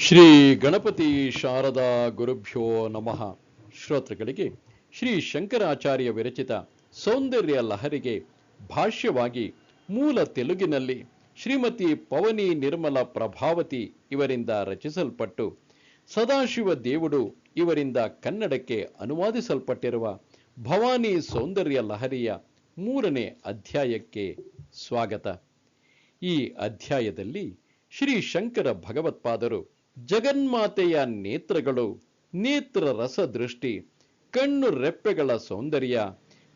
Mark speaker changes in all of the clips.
Speaker 1: ಶ್ರೀ ಗಣಪತಿ ಶಾರದಾ ಗುರುಭ್ಯೋ ನಮಃ. ಶ್ರೋತೃಗಳಿಗೆ ಶ್ರೀ ಶಂಕರಾಚಾರ್ಯ ವಿರಚಿತ ಸೌಂದರ್ಯ ಲಹರಿಗೆ ಭಾಷ್ಯವಾಗಿ ಮೂಲ ತೆಲುಗಿನಲ್ಲಿ ಶ್ರೀಮತಿ ಪವನಿ ನಿರ್ಮಲ ಪ್ರಭಾವತಿ ಇವರಿಂದ ರಚಿಸಲ್ಪಟ್ಟು, ಸದಾಶಿವ ದೇವುಡು ಇವರಿಂದ ಕನ್ನಡಕ್ಕೆ ಅನುವಾದಿಸಲ್ಪಟ್ಟಿರುವ ಭವಾನಿ ಸೌಂದರ್ಯ ಲಹರಿಯ ಮೂರನೇ ಅಧ್ಯಾಯಕ್ಕೆ ಸ್ವಾಗತ. ಈ ಅಧ್ಯಾಯದಲ್ಲಿ ಶ್ರೀ ಶಂಕರ ಭಗವತ್ಪಾದರು ಜಗನ್ಮಾತೆಯ ನೇತ್ರಗಳು, ನೇತ್ರ ರಸ ದೃಷ್ಟಿ ಕಣ್ಣು ರೆಪ್ಪೆಗಳ ಸೌಂದರ್ಯ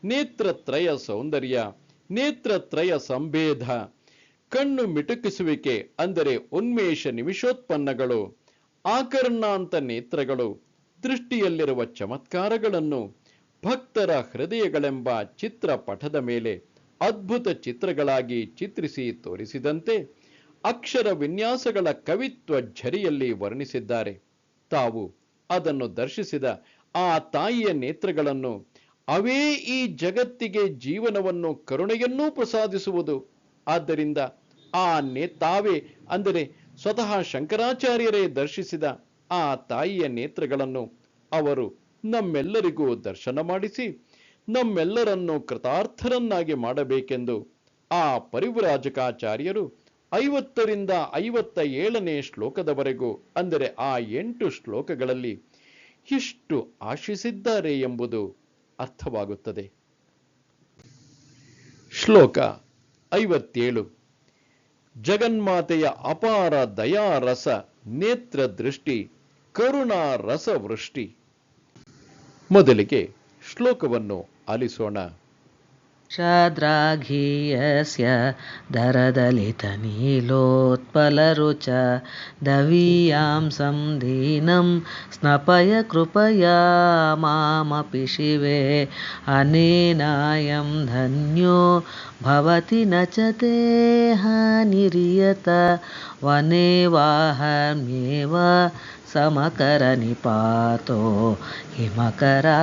Speaker 1: ನೇತ್ರತ್ರಯ ಸೌಂದರ್ಯ ನೇತ್ರತ್ರಯ ಸಂಭೇದ, ಕಣ್ಣು ಮಿಟುಕಿಸುವಿಕೆ ಅಂದರೆ ಉನ್ಮೇಷ ನಿಮಿಷೋತ್ಪನ್ನಗಳು, ಆಕರ್ಣಾಂತ ನೇತ್ರಗಳು, ದೃಷ್ಟಿಯಲ್ಲಿರುವ ಚಮತ್ಕಾರಗಳನ್ನು, ಭಕ್ತರ ಹೃದಯಗಳೆಂಬ ಚಿತ್ರಪಟದ ಮೇಲೆ ಅದ್ಭುತ ಚಿತ್ರಗಳಾಗಿ ಚಿತ್ರಿಸಿ ತೋರಿಸಿದಂತೆ ಅಕ್ಷರ ವಿನ್ಯಾಸಗಳ ಕವಿತ್ವ ಝರಿಯಲ್ಲಿ ವರ್ಣಿಸಿದ್ದಾರೆ. ತಾವು ಅದನ್ನು ದರ್ಶಿಸಿದ ಆ ತಾಯಿಯ ನೇತ್ರಗಳನ್ನು ಅವೇ ಈ ಜಗತ್ತಿಗೆ ಜೀವನವನ್ನು ಕರುಣೆಯನ್ನೂ ಪ್ರಸಾದಿಸುವುದು. ಆದ್ದರಿಂದ ಆ ನೇ, ತಾವೇ ಅಂದರೆ ಸ್ವತಃ ಶಂಕರಾಚಾರ್ಯರೇ ದರ್ಶಿಸಿದ ಆ ತಾಯಿಯ ನೇತ್ರಗಳನ್ನು ಅವರು ನಮ್ಮೆಲ್ಲರಿಗೂ ದರ್ಶನ ಮಾಡಿಸಿ, ನಮ್ಮೆಲ್ಲರನ್ನು ಕೃತಾರ್ಥರನ್ನಾಗಿ ಮಾಡಬೇಕೆಂದು ಆ ಪರಿವ್ರಾಜಕಾಚಾರ್ಯರು ಐವತ್ತರಿಂದ ಐವತ್ತ ಏಳನೇ ಶ್ಲೋಕದವರೆಗೂ, ಅಂದರೆ ಆ ಎಂಟು ಶ್ಲೋಕಗಳಲ್ಲಿ ಇಷ್ಟು ಆಶಿಸಿದ್ದಾರೆ ಎಂಬುದು ಅರ್ಥವಾಗುತ್ತದೆ. ಶ್ಲೋಕ ಐವತ್ತೇಳು. ಜಗನ್ಮಾತೆಯ ಅಪಾರ ದಯಾರಸ ನೇತ್ರ ದೃಷ್ಟಿ ಕರುಣಾ ರಸವೃಷ್ಟಿ. ಮೊದಲಿಗೆ ಶ್ಲೋಕವನ್ನು ಆಲಿಸೋಣ.
Speaker 2: शाद्राघीयस्य दरदलितनीलोत्पलरुच दवीयां सं स्नपय कृपया मामपि शिवे अनेनायं धन्यो भवति न च ते ह निर्ययत वनेवाहम्येव समकरनि हिमकरा।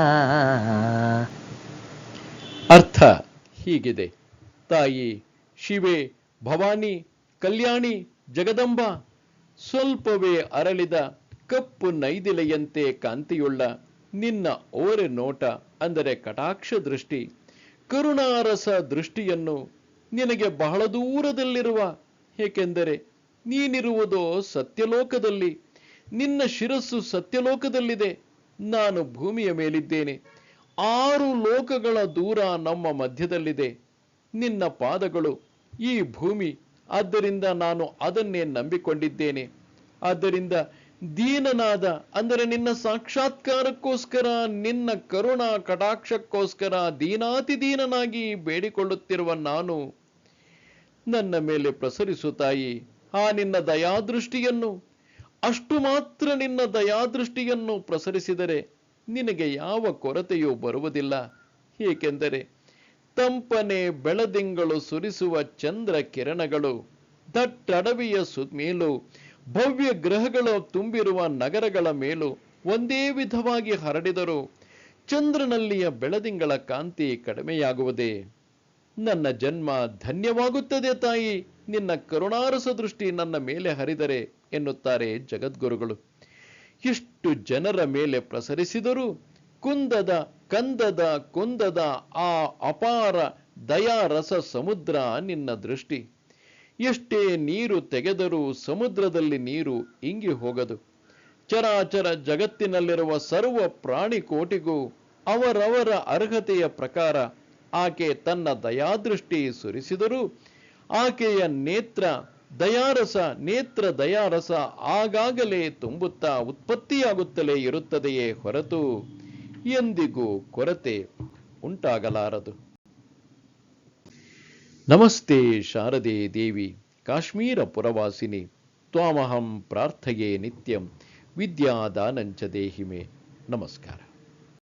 Speaker 1: अर्थ ಹೀಗಿದೆ. ತಾಯಿ, ಶಿವೆ, ಭವಾನಿ, ಕಲ್ಯಾಣಿ, ಜಗದಂಬ, ಸ್ವಲ್ಪವೇ ಅರಳಿದ ಕಪ್ಪು ನೈದಿಲೆಯಂತೆ ಕಾಂತಿಯುಳ್ಳ ನಿನ್ನ ಓರೆ ನೋಟ ಅಂದರೆ ಕಟಾಕ್ಷ ದೃಷ್ಟಿ, ಕರುಣಾರಸ ದೃಷ್ಟಿಯನ್ನು ನಿನಗೆ ಬಹಳ ದೂರದಲ್ಲಿರುವ, ಏಕೆಂದರೆ ನೀನಿರುವುದೋ ಸತ್ಯಲೋಕದಲ್ಲಿ, ನಿನ್ನ ಶಿರಸ್ಸು ಸತ್ಯಲೋಕದಲ್ಲಿದೆ, ನಾನು ಭೂಮಿಯ ಮೇಲಿದ್ದೇನೆ. ಆರು ಲೋಕಗಳ ದೂರ ನಮ್ಮ ಮಧ್ಯದಲ್ಲಿದೆ. ನಿನ್ನ ಪಾದಗಳು ಈ ಭೂಮಿ. ಆದ್ದರಿಂದ ನಾನು ಅದನ್ನೇ ನಂಬಿಕೊಂಡಿದ್ದೇನೆ. ಆದ್ದರಿಂದ ದೀನನಾದ, ಅಂದರೆ ನಿನ್ನ ಸಾಕ್ಷಾತ್ಕಾರಕ್ಕೋಸ್ಕರ, ನಿನ್ನ ಕರುಣಾ ಕಟಾಕ್ಷಕ್ಕೋಸ್ಕರ ದೀನಾತಿ ದೀನನಾಗಿ ಬೇಡಿಕೊಳ್ಳುತ್ತಿರುವ ನಾನು. ನನ್ನ ಮೇಲೆ ಪ್ರಸರಿಸು ತಾಯಿ, ಆ ನಿನ್ನ ದಯಾದೃಷ್ಟಿಯನ್ನು. ಅಷ್ಟು ಮಾತ್ರ ನಿನ್ನ ದಯಾದೃಷ್ಟಿಯನ್ನು ಪ್ರಸರಿಸಿದರೆ ನಿನಗೆ ಯಾವ ಕೊರತೆಯೂ ಬರುವುದಿಲ್ಲ. ಏಕೆಂದರೆ ತಂಪನೆ ಬೆಳದಿಂಗಳು ಸುರಿಸುವ ಚಂದ್ರ ಕಿರಣಗಳು, ದಟ್ಟಡವಿಯ ಸು, ಮೇಲೂ, ಭವ್ಯ ಗ್ರಹಗಳು ತುಂಬಿರುವ ನಗರಗಳ ಮೇಲೂ ಒಂದೇ ವಿಧವಾಗಿ ಹರಡಿದರು ಚಂದ್ರನಲ್ಲಿಯ ಬೆಳದಿಂಗಳ ಕಾಂತಿ ಕಡಿಮೆಯಾಗುವುದೇ. ನನ್ನ ಜನ್ಮ ಧನ್ಯವಾಗುತ್ತದೆ ತಾಯಿ, ನಿನ್ನ ಕರುಣಾರಸ ದೃಷ್ಟಿ ನನ್ನ ಮೇಲೆ ಹರಿದರೆ ಎನ್ನುತ್ತಾರೆ ಜಗದ್ಗುರುಗಳು. ಎಷ್ಟು ಜನರ ಮೇಲೆ ಪ್ರಸರಿಸಿದರು ಕುಂದದ, ಕಂದದ, ಕುಂದದ ಆ ಅಪಾರ ದಯಾರಸ ಸಮುದ್ರ ನಿನ್ನ ದೃಷ್ಟಿ. ಎಷ್ಟೇ ನೀರು ತೆಗೆದರೂ ಸಮುದ್ರದಲ್ಲಿ ನೀರು ಇಂಗಿ ಹೋಗದು. ಚರಾಚರ ಜಗತ್ತಿನಲ್ಲಿರುವ ಸರ್ವ ಪ್ರಾಣಿ ಕೋಟಿಗೂ ಅವರವರ ಅರ್ಹತೆಯ ಪ್ರಕಾರ ಆಕೆ ತನ್ನ ದಯಾದೃಷ್ಟಿ ಸುರಿಸಿದರೂ ಆಕೆಯ ನೇತ್ರ ದಯಾರಸ, ನೇತ್ರ ದಯಾರಸ ಆಗಾಗಲೇ ತುಂಬುತ್ತಾ ಉತ್ಪತ್ತಿಯಾಗುತ್ತಲೇ ಇರುತ್ತದೆಯೇ ಹೊರತು ಎಂದಿಗೂ ಕೊರತೆ ಉಂಟಾಗಲಾರದು. ನಮಸ್ತೆ ಶಾರದೆ ದೇವಿ, ಕಾಶ್ಮೀರ ಪುರವಾಸಿನಿ, ತ್ವಾಮಹಂ ಪ್ರಾರ್ಥಯೇ ನಿತ್ಯಂ, ವಿದ್ಯಾದಾನಂಚ ದೇಹಿಮೆ. ನಮಸ್ಕಾರ.